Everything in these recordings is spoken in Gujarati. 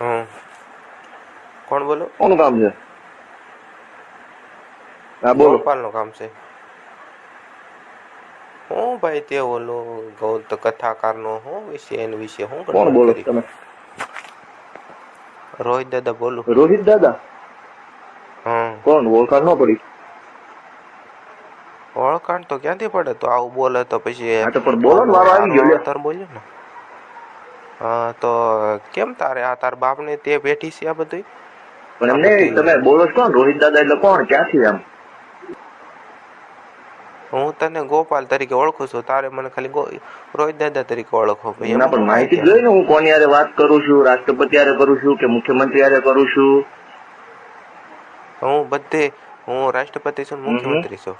હમ. કોણ બોલો? કોનું કામ છે? હા બોલો. ગોપાલનું કામ છે. હું ભાઈ તે ઓલો ગૌત કથાકારનો હું વિશે એના વિશે હું કોણ બોલો તમે? રોહિત દાદા બોલું. રોહિત દાદા? હમ. કોણ? ઓળખાણ ન પડી. ઓળખાણ તો ક્યાંથી પડે? તો આવું બોલે તો પછી બોલો ને, મારો આવી ગયો લ્યો. બોલ્યો ને. તો કેમ તારે આ તાર બાપને તે બેઠી છે આ બધી પણ એમને તમે બોલો છો રોહિત દાદા એટલે કોણ ક્યાંથી આમ હું તને ગોપાલ તરીકે ઓળખું છું તારે મને ખાલી રોહિત દાદા તરીકે ઓળખો એના પણ માહિતી જોઈ ને હું કોની યારે વાત કરું છું રાષ્ટ્રપતિ યારે કરું છું કે મુખ્યમંત્રી યારે કરું છું? હું બધે હું રાષ્ટ્રપતિ છું ને. મુખ્યમંત્રી છું.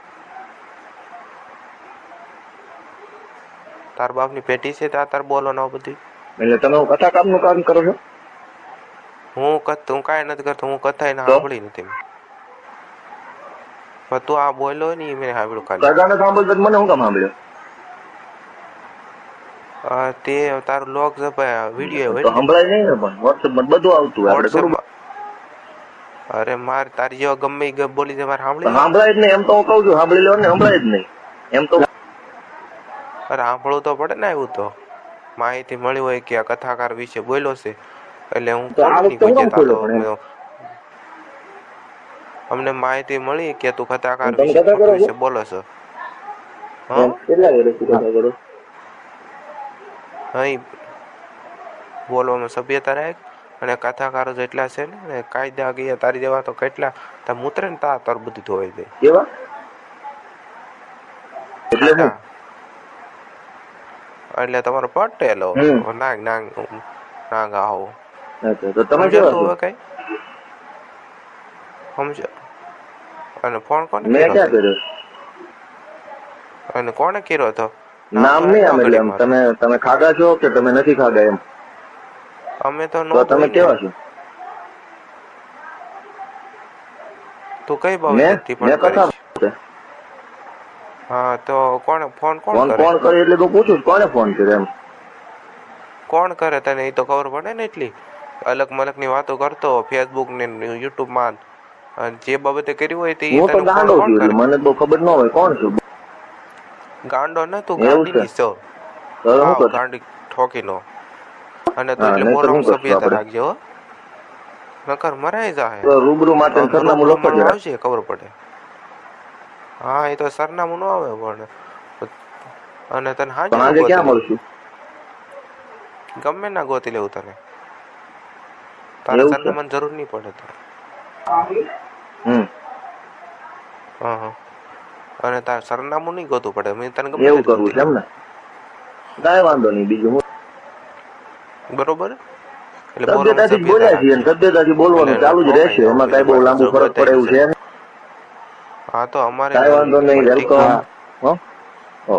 તાર બાપની પેટી છે તાર બોલો ના બધી એટલે તમે હું કથા કામનું કામ કરો છો? હું કથ હું કાંઈ નથી કરતો હું કથા એને સાંભળી નથી. પણ તું આ બોલ્યો ને એ મેં સાંભળ્યું ખાલી. દાદાને સાંભળતો મને હું કામ સાંભળ્યો? તે તારું લોક વીડિયો હોય સંભળાય નહીં ને પણ વોટ્સઅપમાં બધું આવતું આપણે થોડું અરે માર તારી જેવા ગમે એ બોલી દે મારે સાંભળી સાંભળાય જ નહીં એમ તો હું કહું છું સાંભળી લેવાનું ને સંભળાય જ નહીં. એમ તો અરે સાંભળવું તો પડે ને એવું તો. માહિતી મળી હોય કે આ કથાકાર વિશે બોલ્યો છે એટલે હું અમને માહિતી મળી કે તું કથાકાર વિશે બોલો છો. અહીં બોલવામાં સભ્યતા રાખ અને કથાકારો જેટલા છે ને કાયદા ગયા તારી જેવા તો કેટલા તા મૂતરે ને તા તાર બધું ધોવાઈ જાય. કેવા? એટલે તમારો પટેલો. નાગ નાગ નાગ આવો. તો તમે કેવા છો કઈ? સમજો અને ફોન કોને મેં ક્યાં કર્યો? અને કોને કર્યો હતો? નામ નહીં એટલે એમ. તમે તમે ખાધા છો કે તમે નથી ખાધા એમ? અમે તો નો તમે કેવા છો? તું કઈ મેં? બાબતથી મેં કથા હા તો કોણ ફોન કોણ કરે? કોણ કરે એટલે તો પૂછું કોને ફોન કર્યો એમ? કોણ કરે તને? એ તો ખબર પડે ને એટલી. અલગ મલકની વાતો કરતો ફેસબુક ને યુટ્યુબમાં અને જે બાબતે કર્યું હોય તે હું તો ગાંડો છું મને તો ખબર ન હોય કોણ છું. ગાંડો ન તું ગાંડી છે? નો? ગાંડી ઠોકીનો. અને તું એટલે કરશું સભ્યતા રાખજો હો. નકર મરાઈ જાય રૂબરૂ માટે સરનામું લખો આવશે ખબર પડે. હા એ તો સરનામું ન આવે પણ. અને તને હાજર આજે ક્યાં મળશું? ગમે ના ગોતી લેવું તને. તારે સરનામાની જરૂર નહીં પડે તો હમ. હા હા. અને તારે સરનામું નહીં ગોતું પડે. મેં તને ગમે એવું કરવું છે એમ ને? કાંઈ વાંધો નહીં બીજું હું? બરોબર? એટલે બોલવામાં સભ્યતાથી બોલવાનું ચાલુ જ રહેશે. એમાં કાંઈ બહુ લાંબુ ફરક પડે એવું છે. હા તો અમારે કાંઈ વાંધો નહીં politic- વેલકમ હો હો.